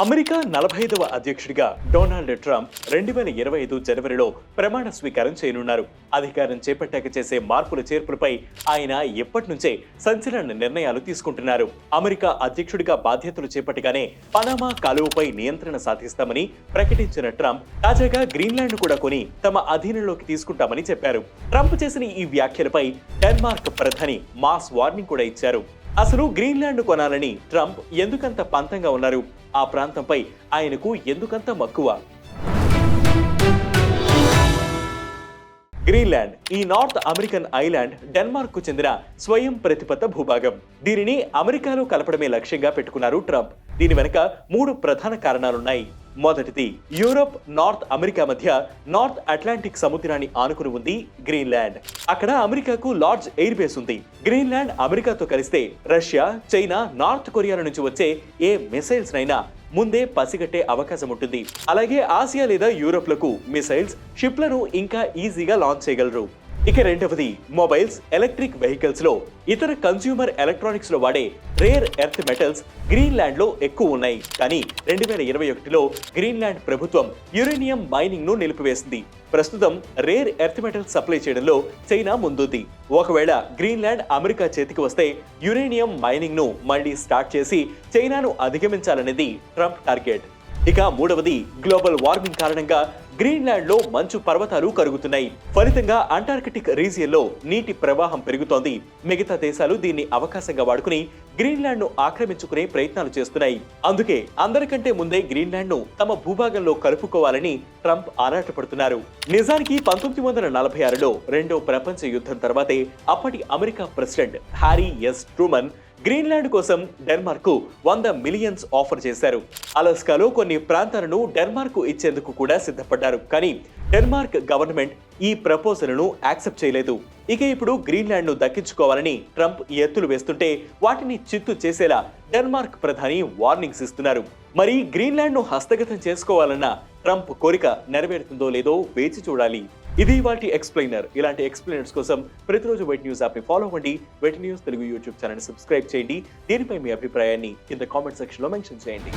America నలభై ఐదవ అధ్యక్షుడిగా డొనాల్డ్ ట్రంప్ రెండు వేల ఇరవై ఐదు జనవరిలో ప్రమాణ స్వీకారం చేయనున్నారు. అధికారం చేపట్టాక చేసే మార్పుల చేర్పులపై ఆయన ఎప్పటి నుంచే సంచలన నిర్ణయాలు తీసుకుంటున్నారు. అమెరికా అధ్యక్షుడిగా బాధ్యతలు చేపట్టగానే పనామా కాలువపై నియంత్రణ సాధిస్తామని ప్రకటించిన ట్రంప్ తాజాగా గ్రీన్లాండ్ కూడా కొని తమ అధీనంలోకి తీసుకుంటామని చెప్పారు. ట్రంప్ చేసిన ఈ వ్యాఖ్యలపై డెన్మార్క్ ప్రధాని మాస్ వార్నింగ్ కూడా ఇచ్చారు. అసలు గ్రీన్లాండ్ కొనాలని ట్రంప్ ఎందుకంత పంతంగా ఉన్నారు? ఆ ప్రాంతంపై ఆయనకు ఎందుకంత మక్కువ? గ్రీన్లాండ్ ఈ నార్త్ అమెరికన్ ఐలాండ్ డెన్మార్క్కు చెందిన స్వయం ప్రతిపత్త భూభాగం. దీనిని అమెరికాలో కలపడమే లక్ష్యంగా పెట్టుకున్నారు ట్రంప్. దీని వెనుక మూడు ప్రధాన కారణాలున్నాయి. మొదటిది యూరోప్ నార్త్ అమెరికా మధ్య నార్త్ అట్లాంటిక్ సముద్రాన్ని ఆనుకుని ఉంది గ్రీన్లాండ్. అక్కడ అమెరికాకు లార్జ్ ఎయిర్ బేస్ ఉంది. గ్రీన్లాండ్ అమెరికాతో కలిస్తే రష్యా చైనా నార్త్ కొరియాల నుంచి వచ్చే ఏ మిసైల్స్ నైనా ముందే పసిగట్టే అవకాశం ఉంటుంది. అలాగే ఆసియా లేదా యూరోప్లకు మిసైల్స్ షిప్లను ఇంకా ఈజీగా లాంచ్ చేయగలరు. ఇక రెండవది మొబైల్స్ ఎలక్ట్రిక్ వెహికల్స్లో ఇతర కన్స్యూమర్ ఎలక్ట్రానిక్స్లో వాడే రేర్ ఎర్త్ మెటల్స్ గ్రీన్లాండ్లో ఎక్కువ ఉన్నాయి. కానీ రెండు వేల ఇరవై ఒకటిలో గ్రీన్లాండ్ ప్రభుత్వం యురేనియం మైనింగ్ను నిలిపివేసింది. ప్రస్తుతం రేర్ ఎర్త్ మెటల్స్ సప్లై చేయడంలో చైనా ముందుంది. ఒకవేళ గ్రీన్లాండ్ అమెరికా చేతికి వస్తే యురేనియం మైనింగ్ను మళ్ళీ స్టార్ట్ చేసి చైనాను అధిగమించాలనేది ట్రంప్ టార్గెట్. ఇక మూడవది గ్లోబల్ వార్మింగ్ కారణంగా గ్రీన్లాండ్లో మంచు పర్వతాలు కరుగుతున్నాయి. ఫలితంగా అంటార్కిటిక్ రీజియన్లో నీటి ప్రవాహం పెరుగుతోంది. మిగతా దేశాలు దీన్ని అవకాశంగా వాడుకుని గ్రీన్లాండ్ను ఆక్రమించుకునే ప్రయత్నాలు చేస్తున్నాయి. అందుకే అందరికంటే ముందే గ్రీన్లాండ్ను తమ భూభాగంలో కలుపుకోవాలని ట్రంప్ ఆరాటపడుతున్నారు. నిజానికి పంతొమ్మిది వందల నలభై ఆరులో రెండో ప్రపంచ యుద్ధం తర్వాతే అప్పటి America president Harry S Truman Greenland కోసం డెన్మార్క్ వంద మిలియన్స్ ఆఫర్ చేశారు. అలస్కాలో కొన్ని ప్రాంతాలను డెన్మార్క్ ఇచ్చేందుకు కూడా సిద్ధపడ్డారు. కానీ డెన్మార్క్ గవర్నమెంట్ ఈ ప్రపోజల్ను యాక్సెప్ట్ చేయలేదు. ఇక ఇప్పుడు గ్రీన్లాండ్ను దక్కించుకోవాలని ట్రంప్ ఎత్తులు వేస్తుంటే వాటిని చిత్తు చేసేలా డెన్మార్క్ ప్రధాని వార్నింగ్స్ ఇస్తున్నారు. మరి గ్రీన్లాండ్ను హస్తగతం చేసుకోవాలన్న ట్రంప్ కోరిక నెరవేరుతుందో లేదో వేచి చూడాలి. ఇది వాటి ఎక్స్ప్లెయినర్. ఇలాంటి ఎక్స్ప్లెయినర్స్ కోసం ప్రతిరోజు వెట్ న్యూస్ యాప్ని ఫాలో అవ్వండి. Wet news Telugu YouTube channel subscribe చేయండి. దీనిపై మీ అభిప్రాయాన్ని కింద కామెంట్ సెక్షన్లో మెన్షన్ చేయండి.